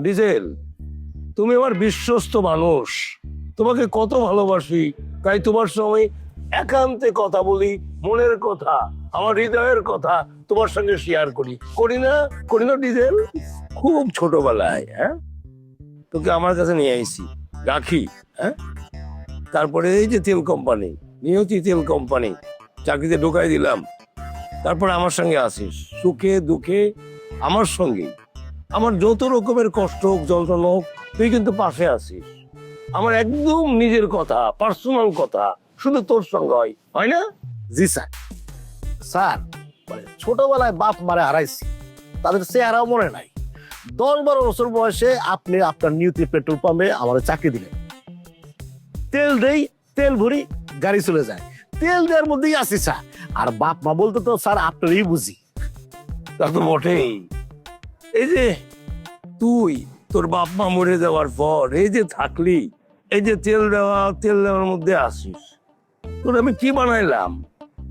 Diesel, তুমি আমার বিশ্বস্ত মানুষ। তোমাকে কত ভালোবাসি, তাই তোমার সঙ্গে একান্তে কথা বলি, মনের কথা, আমার হৃদয়ের কথা তোমার সঙ্গে শেয়ার করি। করি না? করি না ডিজেল? খুব ছোটবেলায় হ্যাঁ? তোকে আমার কাছে নিয়ে আইছি, রাখি হ্যাঁ? তারপরে এই যে তেল কোম্পানি নিয়তি তেল কোম্পানি চাকরিতে ঢুকাই দিলাম। তারপরে আমার সঙ্গে আসিস, সুখে দুঃখে আমার সঙ্গেই। আমার যত রকমের কষ্ট হোক যন্ত্রণা হোক তুই কিন্তু পাশে আছিস। আমার একদম নিজের কথা পার্সোনাল কথা শুধু তোর সঙ্গে হয়। হয় না? জি স্যার। স্যার মানে ছোটবেলায় বাপ মারে হারাইছি। তাদের চেহারাও মনে নাই। দশ বারো বছর বয়সে আপনি আপনার নিউতি পেট্রোল পাম্পে আমার চাকরি দিলেন। তেল দেই তেল ভরি গাড়ি চলে যায়। তেল দেওয়ার মধ্যেই আছি স্যার। আর বাপ মা বলতে তো স্যার আপনারই বুঝি। তা তো বটেই। এই যে তুই তোর বাপ মা মরে যাওয়ার পর এই যে থাকলি, এই যে তেল দেওয়া, তেল দেওয়ার মধ্যে আসিস। তোর আমি কি বানাইলাম?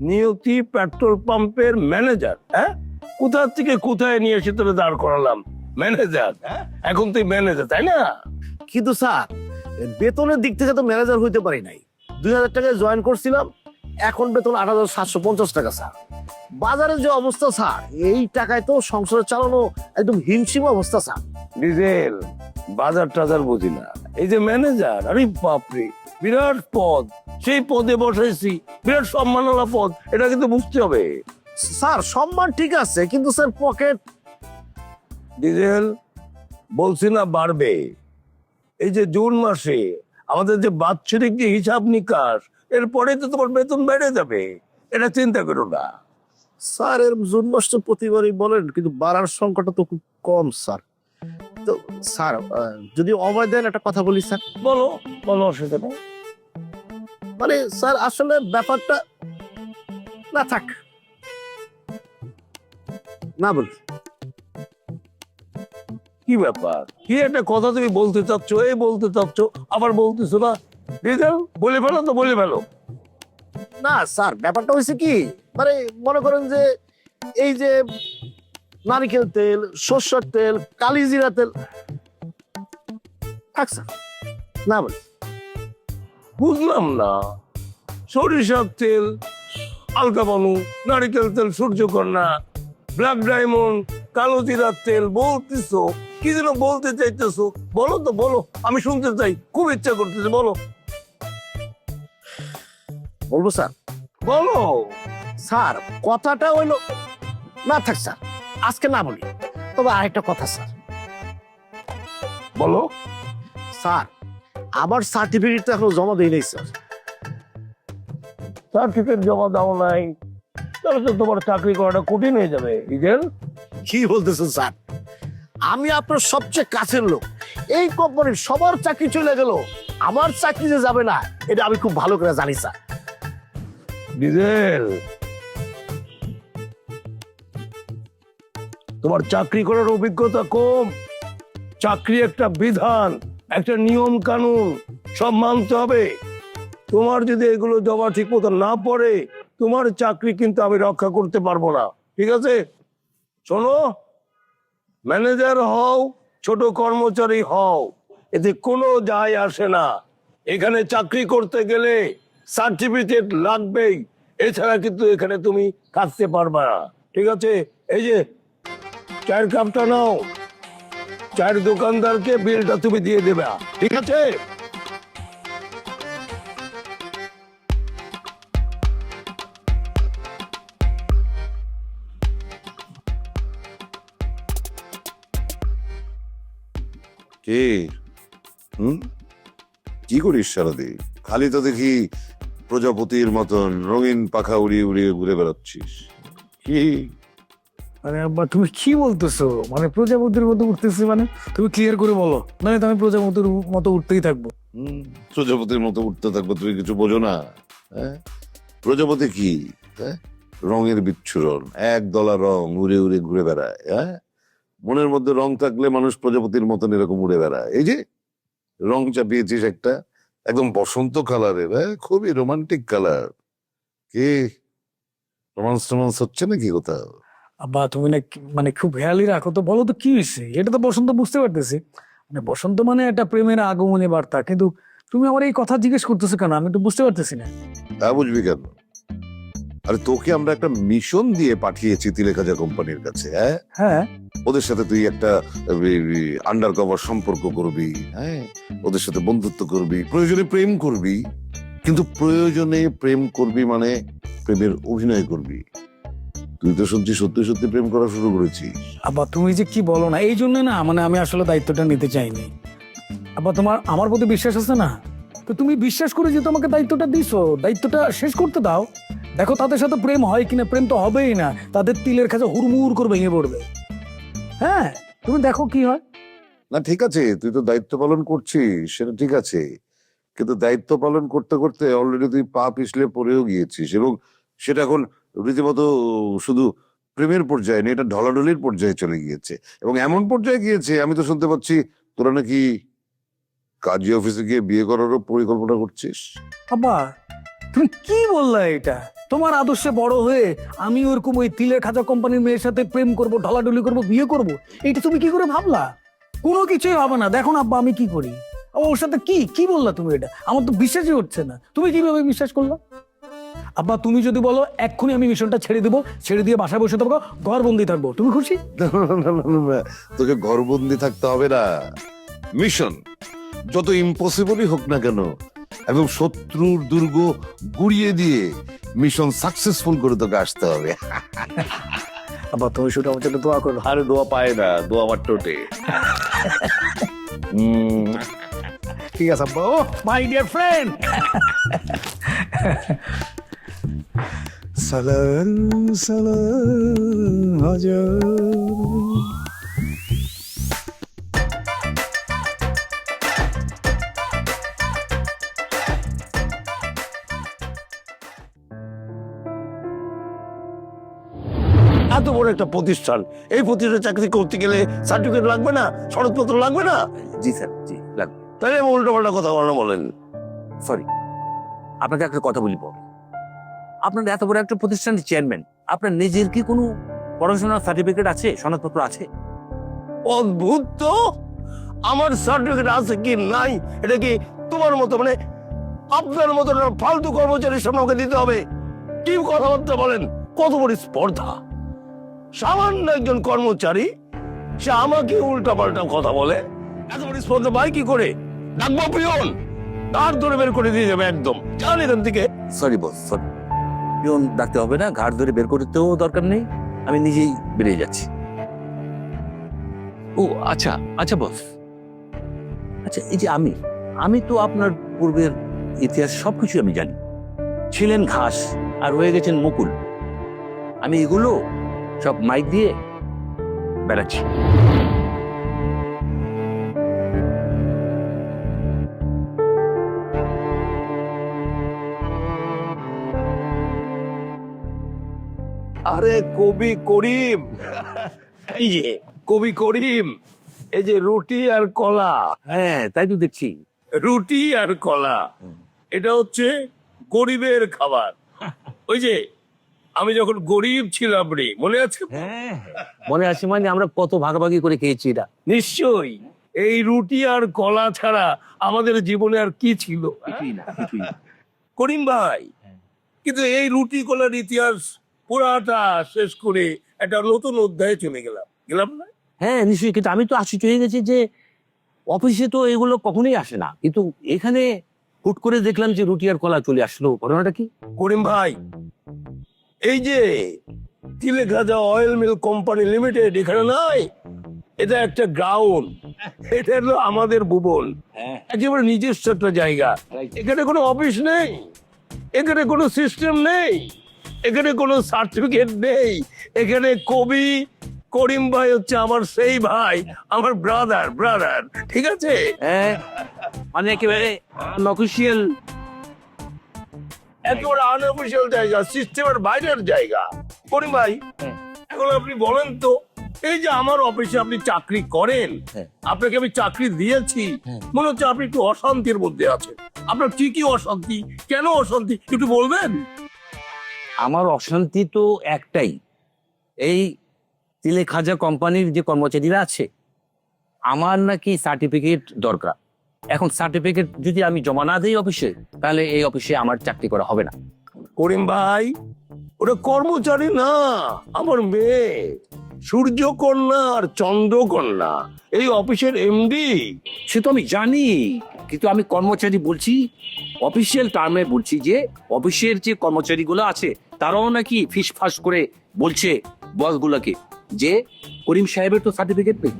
নিয়তি পেট্রোল পাম্পের ম্যানেজার হ্যাঁ? কোথা থেকে কোথায় নিয়ে এসে তোরে দাঁড় করালাম? ম্যানেজার হ্যাঁ? এখন তুই ম্যানেজার, তাই না? কিন্তু স্যার, বেতনের দিক থেকে তো ম্যানেজার হইতে পারি নাই। দুই হাজার টাকায় জয়েন করছিলাম এখন বেতন আট হাজার সাতশো পঞ্চাশ টাকা স্যার। বাজারের যে অবস্থা স্যার এই টাকায় তো সংসার চালানো একদম হিমশিম অবস্থা স্যার। ডিজেল বাজার টাজার বুঝি না। এই যে ম্যানেজার আরে বাপরে বিরাট পদ। সেই পদে বসাইছি বিরাট সম্মানলা পদ এটা কিন্তু বুঝতে হবে। স্যার সম্মান ঠিক আছে কিন্তু স্যার পকেট ডিজেল বলছি না বাড়বে। এই যে জুন মাসে আমাদের যে বাৎসরিক যে হিসাব নিকাশ এরপরে তো তোমার বেতন বেড়ে যাবে। এটা চিন্তা করো না। স্যার এর জুন মাস তো প্রতিবারই বলেন কিন্তু বাড়ার সংখ্যাটা তো খুব কম স্যার। তো স্যার যদি অভয় দেন একটা কথা বলি স্যার। বলো বলো সেটা না মানে স্যার আসলে ব্যাপারটা না থাক। না বলি। কি ব্যাপার? কি একটা কথা তুমি বলতে চাচ্ছ এই বলতে চাচ্ছ আবার বলতেছো না ডিজেল বলে ফেলো তো বলে ফেলো। না স্যার ব্যাপারটা হয়েছে কি? মানে মনে করেন যে এই যে নারিকেল তেল সর্ষের তেল কালিজিরা তেল। থাক স্যার না বলি। বুঝলাম না। সরিষার তেল আলকা বানু নারিকেল তেল সূর্যকন্যা ব্ল্যাক ডায়মন্ড কালো জিরার তেল বলতেছো কি যেন বলতে চাইতেছো। বলো তো বলো আমি শুনতে চাই খুব ইচ্ছা করতেছে বলো। বলব স্যার? বলো। স্যার কথাটা হইল না থাক স্যার। আজকে না বলি। তবে আরেকটা কথা স্যার। বলো। স্যার আমার সার্টিফিকেট এখনও জমা দিই নাই স্যার। সার্টিফিকেট জমা দাও নাই তাহলে তো তোমার চাকরি করাটা কঠিন হয়ে যাবে ইজেল কি বলতেছেন স্যার? আমি আপনার সবচেয়ে কাছের লোক। এই কোম্পানির সবার চাকরি চলে গেল। আমার চাকরি যে যাবে না। এটা আমি খুব ভালো করে জানি স্যার। ডিজেল। তোমার চাকরি করার অভিজ্ঞতা কম। চাকরি একটা বিধান, একটা নিয়ম কানুন, সব মানতে হবে। তোমার যদি এগুলো জমা ঠিক মতো না পড়ে, তোমার চাকরি কিন্তু আমি রক্ষা করতে পারব না। ঠিক আছে? শোনো, ম্যানেজার হও, ছোট কর্মচারী হও, এতে কোনো যায় আসে না। এখানে চাকরি করতে গেলে সার্টিফিকেট লাগবেই। এছাড়া কিন্তু এখানে তুমি কাটতে পারবা না, ঠিক আছে? এই যে, চায়ের কাপটা নাও। চায়ের দোকানদারকে বিলটা তুমি দিয়ে দেবে, ঠিক আছে? কে? হুম? কি করিস সারাদিন খালি তো দেখি প্রজাপতির মতন রঙিন পাখা উড়িয়ে উড়িয়ে ঘুরে বেড়াচ্ছিস। কি? আরে আব্বা তুমি কি বলতেছো? মানে প্রজাপতির মতো উঠতেছি মানে? তুমি ক্লিয়ার করে বলো। মানে তো আমি প্রজাপতির মতো উঠতেই থাকব। হুম, প্রজাপতির মতো উঠতে থাকব তুমি কিছু বোঝো না হ্যাঁ? প্রজাপতি কি? হ্যাঁ? রঙের বিচ্ছুরণ এক দলা রং উড়ে উড়ে ঘুরে বেড়ায় হ্যাঁ? মনের মধ্যে রং থাকলে মানুষ প্রজাপতির মতন এরকম উড়ে বেড়ায়। এই যে রং চাপিয়েছিস একটা একদম বসন্ত কালারের হ্যাঁ? খুবই রোমান্টিক কালার কি? রোমান্স টোমান্স হচ্ছে নাকি কোথাও? বা তুমি না মানে খুব হেয়ালি রাখো তো বলো তো কি হয়েছে? এটা তো বসন্ত বুঝতে পারতেছি। মানে বসন্ত মানে একটা প্রেমের আগমনী বার্তা কিন্তু তুমি আমার এই কথা জিজ্ঞেস করতেছো কেন? আমি তো বুঝতে পারতেছি না। তা বুঝবি কেন? আরে তোকে আমরা একটা মিশন দিয়ে পাঠিয়েছি তিলেখাজা কোম্পানির কাছে হ্যাঁ? হ্যাঁ। ওদের সাথে তুই একটা আন্ডার কভার সম্পর্ক করবি হ্যাঁ? ওদের সাথে বন্ধুত্ব করবি প্রয়োজনে প্রেম করবি কিন্তু প্রয়োজনে প্রেম করবি মানে প্রেমের অভিনয় করবি। তুই তো শুনছি সত্যি সত্যি প্রেম করা শুরু করেছিস। আবার তুমি যে কি বলো না এই জন্য না মানে আমি আসলে দায়িত্বটা নিতে চাইনি। আবার তোমার আমার প্রতি বিশ্বাস আছে না? তো তুমি বিশ্বাস করে যে তোমাকে দায়িত্বটা দিছো দায়িত্বটা শেষ করতে দাও। দেখো তাদের সাথে প্রেম হয় কিনা প্রেম তো হবেই না। তাদের তিলের খাঁচা হুড়মুড় করে ভেঙে পড়বে। হ্যাঁ তুমি দেখো কি হয়। না ঠিক আছে তুই তো দায়িত্ব পালন করছিস সেটা ঠিক আছে। কিন্তু দায়িত্ব পালন করতে করতে অলরেডি তুই পা পিছলে পড়েও গিয়েছিস এবং সেটা এখন রীতিমতো শুধু প্রেমের পর্যায়ে নেই এটা ঢলাঢলির পর্যায়ে চলে গিয়েছে। এবং এমন পর্যায়ে গিয়েছে আমি তো শুনতে পাচ্ছি তোরা নাকি কাজী অফিসে গিয়ে বিয়ে করারও পরিকল্পনা করছিস? আব্বা তুমি কি বললা এটা? তোমার আদর্শে বড় হয়ে আমি ওরকম ওই তিলের খাজা কোম্পানির মেয়ের সাথে প্রেম করব, ঢলাঢলি করব, বিয়ে করব? এটা তুমি কি করে ভাবলা? কোনো কিছুই হবে না। দেখো না আব্বা, আমি কি করি? ওর সাথে কি? কি বললা তুমি এটা? আমার তো বিশ্বাসই হচ্ছে না। তুমি কীভাবে বিশ্বাস করলা? আব্বা, তুমি যদি বলো, এক্ষুনি আমি মিশনটা ছেড়ে দেবো, ছেড়ে দিয়ে বাসায় বসে থাকব ঘর বন্দি থাকব। তুমি খুশি? তোকে ঘরবন্দি থাকতে হবে না। মিশন, যত ইম্পসিবলই হোক না কেন একদম শত্রুর দুর্গ গুড়িয়ে দিয়ে মিশন সাকসেসফুল করে তোকে আসতে হবে। আব্বা তুমি শুধু আমার জন্য দোয়া করো আরে দোয়া পায় না দোয়া আমার টোটে ঠিক আছে আব্বা। ও মাই ডিয়ার ফ্রেন্ড সালাম সালাম হাজার। প্রতিষ্ঠান। এই প্রতিষ্ঠানে চাকরি করতে গেলে সার্টিফিকেট লাগবে না? সনদপত্র লাগবে না? জি স্যার জি লাগবে। তাহলে উল্টো পাল্টা কথা বলা বলেন। সরি আপনাকে একটা কথা বলি বল। আপনার এত বড় একটা প্রতিষ্ঠানের চেয়ারম্যান আপনার নিজের কি কোনো পড়াশোনার সার্টিফিকেট আছে সনদপত্র আছে? অদ্ভুত তো! আমার সার্টিফিকেট আছে কি নাই? এটা কি তোমার মতো মানে আপনার মতো ফালতু কর্মচারীর সামনে আমাকে দিতে হবে? কি কথাবার্তা বলেন? কত বড় স্পর্ধা! সামান্য একজন কর্মচারী সে আমাকে উল্টা পাল্টা কথা বলে। এত বড় স্পর্ধা পাই কি করে? ডাকবো পিয়ন! তার ধরে বের করে দিয়ে যাবে একদম। জান এখান থেকে। সরি বস সরি পিয়ন ডাকতে হবে না ঘাট ধরে বের করতেও দরকার নেই। আমি নিজেই বেরিয়ে যাচ্ছি। ও আচ্ছা আচ্ছা বস আচ্ছা এই যে আমি আমি তো আপনার পূর্বের ইতিহাস সবকিছু আমি জানি। ছিলেন ঘাস আর হয়ে গেছেন মুকুল। আমি এগুলো সব মাইক দিয়ে বেড়াচ্ছি। আরে কবি করিম। এই যে। কবি করিম এই যে রুটি আর কলা। হ্যাঁ তাই তো দেখছি। রুটি আর কলা এটা হচ্ছে গরিবের খাবার। ওই যে আমি যখন গরিব ছিলাম রে মনে আছে? মনে আছে মানে আমরা কত ভাগাভাগি করে খেয়েছি এটা? নিশ্চয়ই। এই রুটি আর কলা ছাড়া আমাদের জীবনে আর কি ছিল? কিছুই না কিছুই না। করিম ভাই কিন্তু এই রুটি কলার ইতিহাস পুরাটা শেষ করে একটা নতুন অধ্যায়ে চলে গেলাম। গেলাম না? হ্যাঁ নিশ্চয়ই কিন্তু আমি তো আশ্চর্য হয়ে গেছি যে অফিসে তো এগুলো কখনোই আসে না। কিন্তু এখানে হুট করে দেখলাম যে রুটি আর কলা চলে আসলো। ঘটনাটা কি? করিম ভাই এই যে তিলে খাজা অয়েল মিল কোম্পানি লিমিটেড এখানে নাই। এটা একটা গ্রাউন্ড এটা হলো আমাদের ভুবন। একেবারে নিজস্ব একটা জায়গা। এখানে কোনো অফিস নেই। এখানে কোনো সিস্টেম নেই। এখানে কোনো সার্টিফিকেট নেই। এখানে কবি করিম ভাই হচ্ছে আমার সেই ভাই আমার ব্রাদার ব্রাদার ঠিক আছে? হ্যাঁ। মানে একেবারে অফিসিয়াল একেবারে আনঅফিসিয়াল জায়গা সিস্টেমের বাইরের জায়গা। করিম ভাই হ্যাঁ। এখন আপনি বলেন তো এই যে আমার অফিসে আপনি চাকরি করেন হ্যাঁ। আপনাকে আমি চাকরি দিয়েছি মনে হচ্ছে আপনি একটু অশান্তির মধ্যে আছেন। আপনার কি কি অশান্তি? কেন অশান্তি? একটু বলবেন? আমার অশান্তি তো একটাই। এই তিলে খাজা কোম্পানির যে কর্মচারীরা আছে আমার নাকি সার্টিফিকেট দরকার। এখন সার্টিফিকেট যদি আমি জমা না দিই অফিসে তাহলে এই অফিসে আমার চাকরি করা হবে না। করিম ভাই ওটা কর্মচারী না আমার মেয়ে। সূর্যকন্যা আর চন্দ্রকন্যা এই অফিসের এমডি সে তো আমি জানি কিন্তু আমি কর্মচারী বলছি অফিসিয়াল টার্মে বলছি যে অফিসের যে কর্মচারীগুলো আছে তারাও নাকি ফিস ফাস করে বলছে বসগুলোকে যে করিম সাহেবের তো সার্টিফিকেট নেই।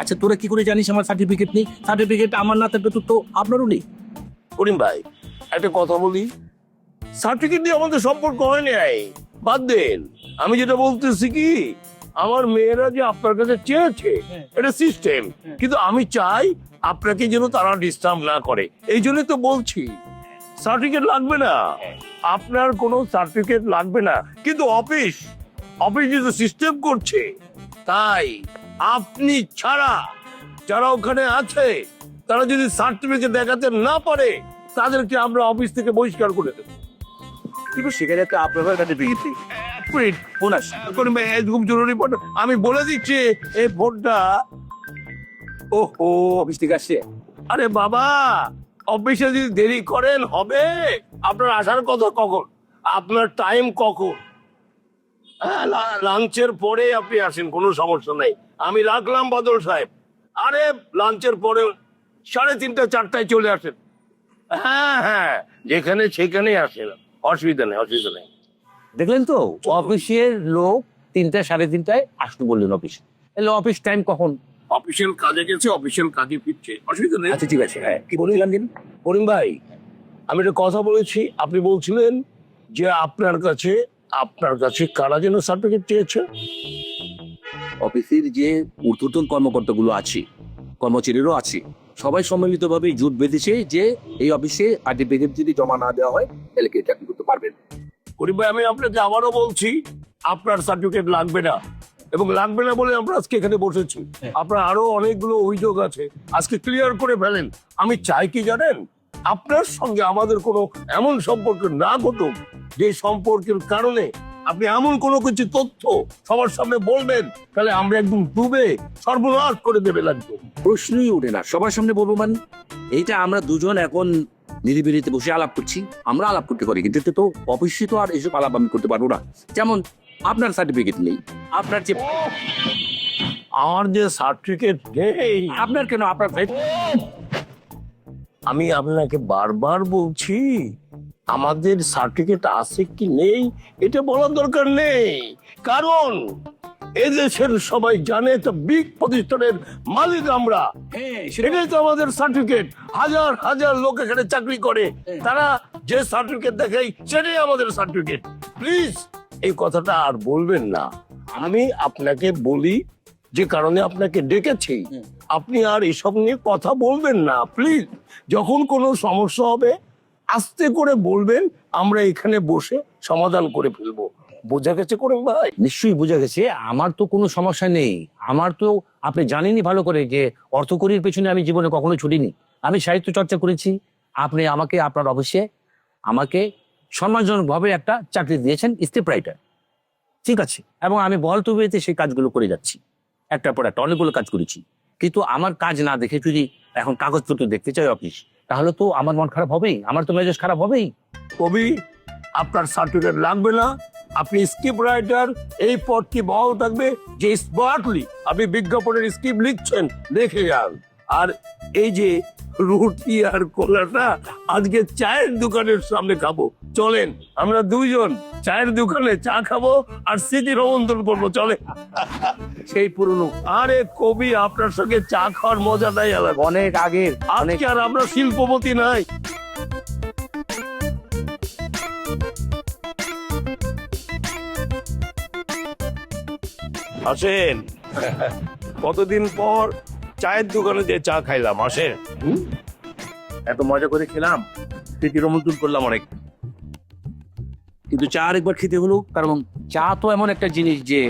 আচ্ছা তোরা কি করে জানিস আমার সার্টিফিকেট নেই? সার্টিফিকেট আমার না থাকলে তো আপনারও নেই। করিম ভাই একটা কথা বলি। সার্টিফিকেট দিয়ে আমাদের সম্পর্ক হয় নাই বাদ দেন। আমি যেটা বলতেছি কি আমার মেয়েরা যে আপনার কাছে চেয়েছে এটা সিস্টেম কিন্তু আমি চাই আপনাকে যেন তারা ডিস্টার্ব না করে। এই জন্য তো বলছি সার্টিফিকেট লাগবে না। আপনার কোনো সার্টিফিকেট লাগবে না। কিন্তু অফিস অফিস যেহেতু সিস্টেম করছে তাই আপনি ছাড়া যারা ওখানে আছে তারা যদি সার্টিফিকেট দেখাতে না পারে তাদেরকে আমরা অফিস থেকে বহিষ্কার করে দেবো। কিন্তু সেখানে তো আপনার ভাই, এই খুব জরুরি ফোন। আমি বলে দিচ্ছি এই ফোনটা ও অফিস থেকে আসছে। আরে বাবা অফিসে যদি দেরি করেন হবে? আপনার আসার কথা কখন? আপনার টাইম কখন? হ্যাঁ লাঞ্চের পরে আপনি আসেন কোনো সমস্যা নেই। আমি রাখলাম বদল সাহেব। আরে লাঞ্চের পরে সাড়ে তিনটা চারটায় চলে আসেন। হ্যাঁ। হ্যাঁ যেখানে সেখানেই আসেন। অসুবিধা নেই অসুবিধা নেই। দেখলেন তো অফিসের লোক তিনটা সাড়ে তিনটায় আসতে বললেন অফিস। এলে অফিস টাইম কখন? অফিসিয়াল কাজে গেছে অফিসিয়াল কাজে ফিরছে। অসুবিধা নেই। আচ্ছা ঠিক আছে হ্যাঁ। কি বলছিলাম দিন করিম ভাই আমি একটা কথা বলেছি। আপনি বলছিলেন যে আপনার কাছে আপনার কাছে কারা যেন সার্টিফিকেট চেয়েছে? অফিসের যে ঊর্ধ্বতন কর্মকর্তাগুলো আছে কর্মচারীরও আছে সবাই সম্মিলিতভাবে জোট বেঁধেছে যে এই অফিসে সার্টিফিকেট যদি জমা না দেওয়া হয় তাহলে কেউ চাকরি করতে পারবেন করিম ভাই আমি আপনাকে আবারও বলছি আপনার সার্টিফিকেট লাগবে না। এবং লাগবে না বলে আমরা আজকে এখানে বসেছি। আপনার আরও অনেকগুলো অভিযোগ আছে। আজকে ক্লিয়ার করে ফেলেন। আমি চাই কি জানেন? আপনার সঙ্গে আমাদের কোনো এমন সম্পর্ক না ঘটুক যে সম্পর্কের কারণে আপনি এমন কোনো কিছু তথ্য সবার সামনে বলবেন তাহলে আমরা একদম ডুবে সর্বনাশ করে দেবে লাগবে। প্রশ্নই ওঠে না। সবার সামনে বলব মানে? এইটা আমরা দুজন এখন নিরিবিলিতে বসে আলাপ করছি। আমরা আলাপ করতে পারি কিন্তু তো অফিসে তো আর এসব আলাপ আমি করতে পারব না। যেমন আপনার সার্টিফিকেট নেই। আপনার যে আমার যে সার্টিফিকেট নেই। আপনার কেন? আপনার আমি আপনাকে বারবার বলছি আমাদের সার্টিফিকেট আছে কি নেই এটা বলার দরকার নেই। কারণ এদেশের সবাই জানে একটা বিগ প্রতিষ্ঠানের মালিক আমরা। হ্যাঁ এটাই তো আমাদের সার্টিফিকেট হাজার হাজার লোক এখানে চাকরি করে। তারা যে সার্টিফিকেট দেখাই সেটাই আমাদের সার্টিফিকেট প্লিজ এই কথাটা আর বলবেন না। আমি আপনাকে বলি যে কারণে আপনাকে ডেকেছি। আপনি আর এসব নিয়ে কথা বলবেন না প্লিজ যখন কোনো সমস্যা হবে আস্তে করে বলবেন, আমরা এখানে বসে সমাধান করে ফেলব। বোঝা গেছে করে ভাই? নিশ্চয়ই বোঝা গেছে। আমার তো কোনো সমস্যা নেই। আমার তো, আপনি জানেনই ভালো করে যে অর্থকরীর পেছনে আমি জীবনে কখনো ছুটিনি। আমি সাহিত্য চর্চা করেছি। আপনি আমাকে আপনার অফিসে আমাকে সম্মানজনকভাবে একটা চাকরি দিয়েছেন স্টেপ রাইটার। ঠিক আছে। এবং আমি বল তবিয়েতে সেই কাজগুলো করে যাচ্ছি। একটার পর একটা অনেকগুলো কাজ করেছি। কিন্তু আমার কাজ না দেখে যদি এখন কাগজপত্র দেখতে চাই অফিস তাহলে তো আমার মন খারাপ হবেই, আমার তো মেজাজ খারাপ হবেই। কবি, আপনার সার্টিফিকেট লাগবে না? আপনি স্ক্রিপ্ট রাইটার এই পদটি বহাল থাকবে? যে স্মার্টলি আপনি বিজ্ঞাপনের স্ক্রিপ্ট লিখছেন, দেখে যান। আর এই যে রুটি আর কলাটা আজকে চায়ের দোকানের সামনে খাব। চলেন আমরা দুইজন চায়ের দোকানে চা খাব আর স্মৃতি রোমন্থন করব চলে সেই পুরনো আরে কবি আপনার সঙ্গে চা খাওয়ার মজাটাই আলাদা। অনেক আগের আজকে আর আমরা শিল্পপতি নাই। আসেন। কতদিন পর চায়ের দোকানে যে চা খাইলাম হুম? এত মজা করে খেলাম স্মৃতি রোমন্থন করলাম অনেক। কিন্তু চা আরেকবার খেতে হলো কারণ চা তো এমন একটা জিনিস যে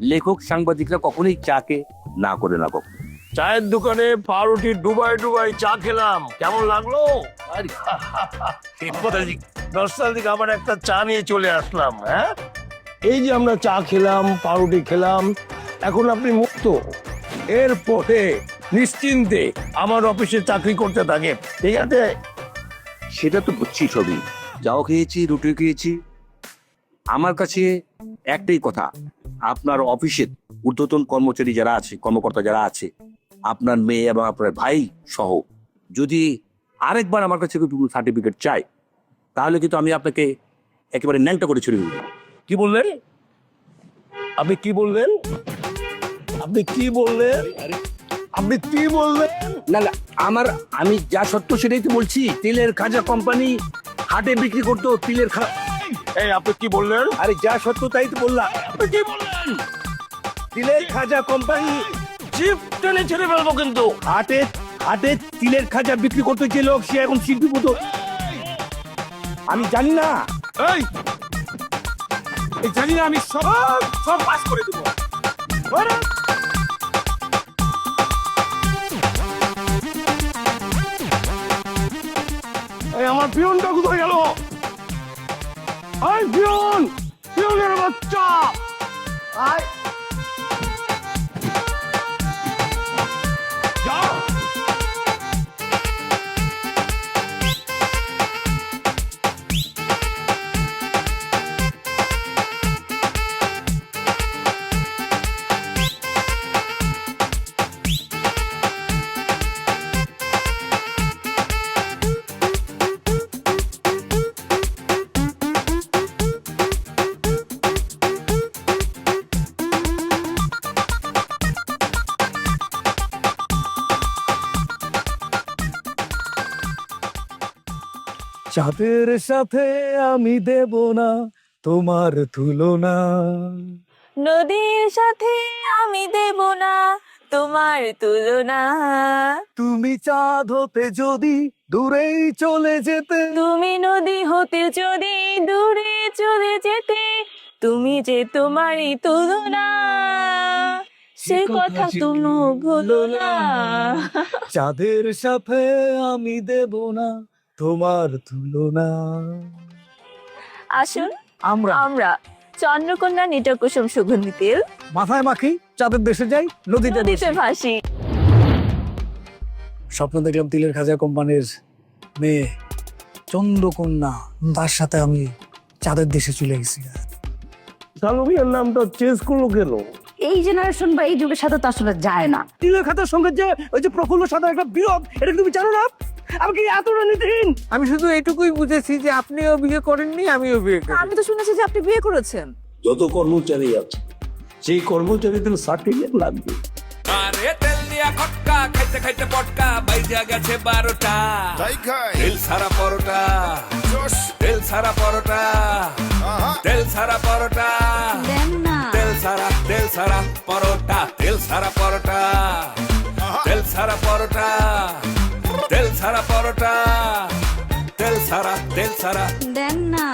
লেখক সাংবাদিকরা কখনোই চাকে না করে না কখনো। চায়ের দোকানে পাউরুটি ডুবাই ডুবাই চা খেলাম। কেমন লাগল? দশটার দিকে আবার একটা চা নিয়ে চলে আসলাম হ্যাঁ? এই যে আমরা চা খেলাম পাউরুটি খেলাম এখন আপনি মুক্ত। এরপরে নিশ্চিন্তে আমার অফিসে চাকরি করতে থাকে। ঠিক আছে? সেটা তো বুঝছি সবই যাও খেয়েছি রুটি খেয়েছি। আমার কাছে একটাই কথা আপনার অফিসের ঊর্ধ্বতন কর্মচারী যারা আছে কর্মকর্তা যারা আছে আপনার মেয়ে এবং আপনার ভাই সহ যদি আরেকবার আমার কাছে সার্টিফিকেট চাই তাহলে কিন্তু আমি আপনাকে একেবারে ন্যাংটা করে ছড়িয়ে দেবো। কি বললেন? আপনি কি বললেন? আপনি কি বললেন? আপনি কি বললেন? না না আমার আমি যা সত্য সেটাই তো বলছি। তেলের খাজা কোম্পানি হাটে বিক্রি করতো তিলের খা এই আপনি কি বললেন? আরে যা সত্য তাই তো বললাম। আপনি কি বললেন? তিলের খাজা কোম্পানি জিপ টেনে ছেড়ে ফেলব কিন্তু। হাটে হাটে তিলের খাজা বিক্রি করতে যে লোক সে এখন শিল্পী মতো আমি জানি না। এই এই জানি না আমি সব সব পাস করে দেবো। আমার পিয়নটা কোথায় গেল এই পিয়ন পিয়নের বাচ্চা আয় চাঁদের সাথে আমি দেব না তোমার তুলনা। নদীর সাথে আমি দেব না তোমার তুলনা। তুমি চাঁদ হতে যদি দূরেই চলে যেতে। তুমি নদী হতে যদি দূরে চলে যেতে তুমি যে তোমারই তুলনা। সে কথা তুমি ভুলো না। চাঁদের সাথে আমি দেব না তোমার তুলনা। আসুন আমরা। আমরা চন্দ্রকন্যা নিটকুসুম সুগন্ধি তেল। মাথায় মাখি চাঁদের দেশে যাই নদীতে নদীতে ভাসি। স্বপ্ন দেখলাম তিলের খাজা কোম্পানির মেয়ে চন্দ্রকন্যা তার সাথে আমি চাঁদের দেশে চলে গেছি। সালমিয়ার নামটা চেঞ্জ করল কেন? এই জেনারেশন বা এই যুগের সাথে তো আসলে যায় না। তিলের খাতার সঙ্গে যে ওই যে প্রফুল্ল সাদা একটা বিরোধ এটা তুমি জানো না? আমি কি এতটা নীতিহীন আমি শুধু এটুকুই বুঝেছি যে আপনিও বিয়ে করেননি আমিও বিয়ে করি আমি তো শুনেছি যে আপনি বিয়ে করেছেন। যত কর্মচারী আছে সেই কর্মচারীদের সার্টিফিকেট লাগবে। আরে তেল দিয়া খটকা খাইতে খাইতে পটকা বাইজা গেছে বারোটা। তাই খাই। তেল সারা পরোটা। জোশ তেল সারা পরোটা। তেল সারা পরোটা। তেল সারা তেল সারা পরোটা। তেল সারা পরোটা। তেল সারা পরোটা। তেল সারা পরোটা তেল সারা তেল ছাড়া। দেন না।